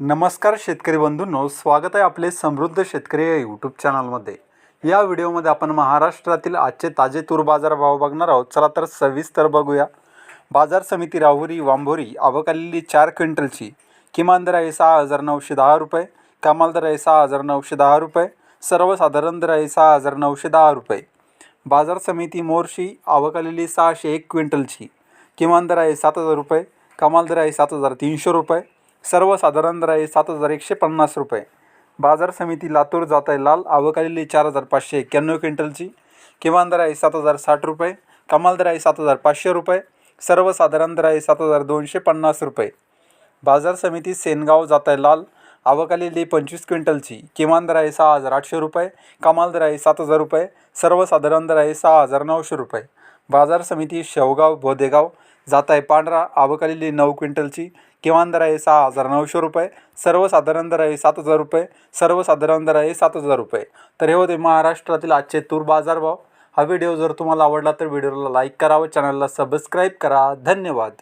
नमस्कार शेतकरी बंधूंनो स्वागत आहे आपले समृद्ध शेतकरी या यूट्यूब चॅनलमध्ये या व्हिडिओमध्ये आपण महाराष्ट्रातील आजचे ताजे तूर बाजार भाव बघणार आहोत. चला तर सविस्तर बघूया. बाजार समिती राहुरी वांभोरी आवक आलेली चार क्विंटलची. किमान दर आहे सहा हजार नऊशे दहा रुपये. कमाल दर आहे सहा हजार नऊशे दहा रुपये. सर्वसाधारण दर आहे सहा हजार नऊशे दहा रुपये. बाजार समिती मोर्शी आवक आलेली सहाशे एक क्विंटलची. किमान दर आहे सात हजार रुपये. कमाल दर आहे सात हजार तीनशे रुपये. सर्वसाधारण दर आहे सात हजार एकशे पन्नास रुपये. बाजार समिती लातूर जात आहे लाल आवक आलेली चार हजार पाचशे एक्क्याण्णव क्विंटलची. किमान दर आहे सात हजार साठ रुपये कमाल दर आहे सात हजार पाचशे रुपये सर्वसाधारण दर आहे सात हजार दोनशे पन्नास रुपये. बाजार समिती सेनगाव जात आहे लाल आवक आलेली पंचवीस क्विंटलची. किमान दर आहे सहा हजार आठशे रुपये कमाल दर आहे सात हजार रुपये सर्वसाधारण दर आहे सहा हजार नऊशे रुपये. बाजार समिती शेवगाव बोदेगाव जात आहे पांढरा आवक आलेली नऊ क्विंटलची. किमान दर आहे सहा हजार नऊशे रुपये. सर्वसाधारण दर आहे सात हजार रुपये. सर्वसाधारण दर आहे सात हजार रुपये. तर हे होते महाराष्ट्रातील आजचे तूर बाजारभाव. हा व्हिडिओ जर तुम्हाला आवडला तर व्हिडिओला लाईक करा व चॅनलला सबस्क्राईब करा. धन्यवाद.